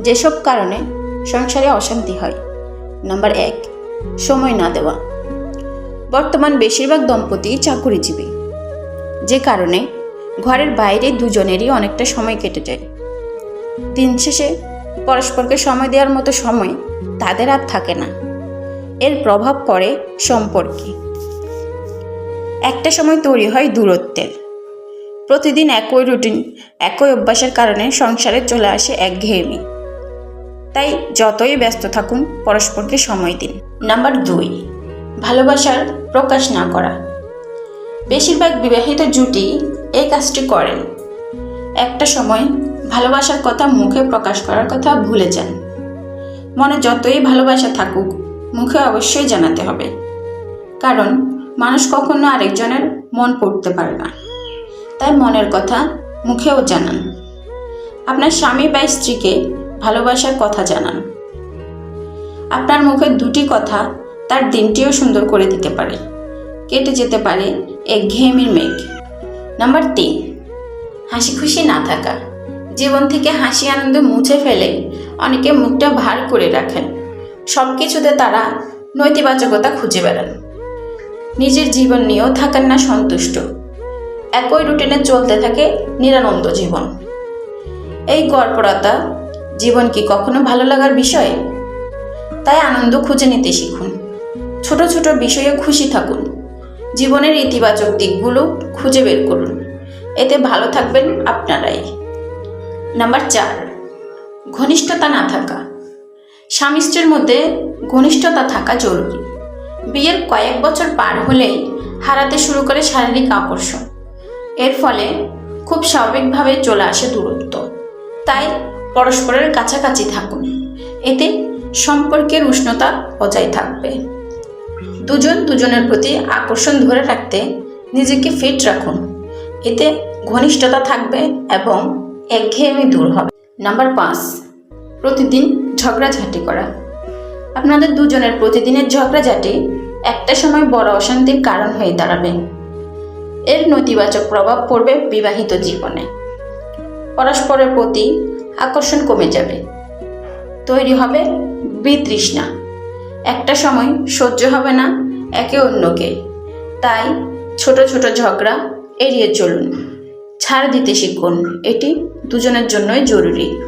যেসব কারণে সংসারে অশান্তি হয়। নাম্বার এক, সময় না দেওয়া। বর্তমান বেশিরভাগ দম্পতি চাকুরিজীবী। যে কারণে ঘরের বাইরে দুজনেরই অনেকটা সময় কেটে যায়। দিন শেষে পরস্পরকে সময় দেওয়ার মতো সময় তাদের আর থাকে না। এর প্রভাব পড়ে সম্পর্কে। একটা সময় তৈরি হয় দূরত্বের। প্রতিদিন একই রুটিন, একই অভ্যাসের কারণে সংসারে চলে আসে একঘেয়েমি তাই যতই ব্যস্ত থাকুন, পরস্পরকে সময় দিন। নাম্বার দুই, ভালোবাসার প্রকাশ না করা। বেশিরভাগ বিবাহিত জুটি এই কাজটি করেন। একটা সময় ভালোবাসার কথা মুখে প্রকাশ করার কথা ভুলে যান। মনে যতই ভালোবাসা থাকুক, মুখে অবশ্যই জানাতে হবে। কারণ মানুষ কখনো আরেকজনের মন পড়তে পারে না। তাই মনের কথা মুখেও জানান। আপনার স্বামী বা স্ত্রীকে ভালোবাসার কথা জানান। আপনার মুখের দুটি কথা তার দিনটিও সুন্দর করে দিতে পারে। কেটে যেতে পারে এক ঘেমির মেঘ। নাম্বার তিন, হাসি খুশি না থাকা। জীবন থেকে হাসি আনন্দ মুছে ফেলে অনেকে মুখটা ভার করে রাখেন। সব কিছুতে তারা নৈতিবাচকতা খুঁজে বেড়ান। নিজের জীবন নিয়েও থাকেন না সন্তুষ্ট। একই রুটিনে চলতে থাকে নিরানন্দ জীবন। এই গড়পড়তা জীবন কি কখনো ভালো লাগার বিষয়? তাই আনন্দ খুঁজে নিতে শিখুন। ছোট ছোট বিষয়ে খুশি থাকুন। জীবনের ইতিবাচক দিকগুলো খুঁজে বের করুন। এতে ভালো থাকবেন আপনারাই। নাম্বার চার, ঘনিষ্ঠতা না থাকা। স্বামী স্ত্রীর মধ্যে ঘনিষ্ঠতা থাকা জরুরি। বিয়ের কয়েক বছর পার হলেই হারাতে শুরু করে শারীরিক আকর্ষণ এর ফলে খুব স্বাভাবিকভাবে চলে আসে দূরত্ব। তাই পরস্পরের কাছাকাছি থাকুন। এতে সম্পর্কের উষ্ণতা বজায় থাকবে। দুজন দুজনের প্রতি আকর্ষণ ধরে রাখতে নিজেকে ফিট রাখুন। এতে ঘনিষ্ঠতা থাকবে এবং একঘেয়েমি দূর হবে। নাম্বার পাঁচ, প্রতিদিন ঝগড়াঝাটি করা। আপনাদের দুজনের প্রতিদিনের ঝগড়াঝাটি একটা সময় বড় অশান্তির কারণ হয়ে দাঁড়াবে। এর নেতিবাচক প্রভাব পড়বে বিবাহিত জীবনে। পরস্পরের প্রতি আকর্ষণ কমে যাবে। তৈরি হবে বিতৃষ্ণা। একটা সময় সহ্য হবে না একে অন্যকে। তাই ছোট ছোট ঝগড়া এড়িয়ে চলুন। ছাড় দিতে শিখুন। এটি দুজনের জন্যই জরুরি।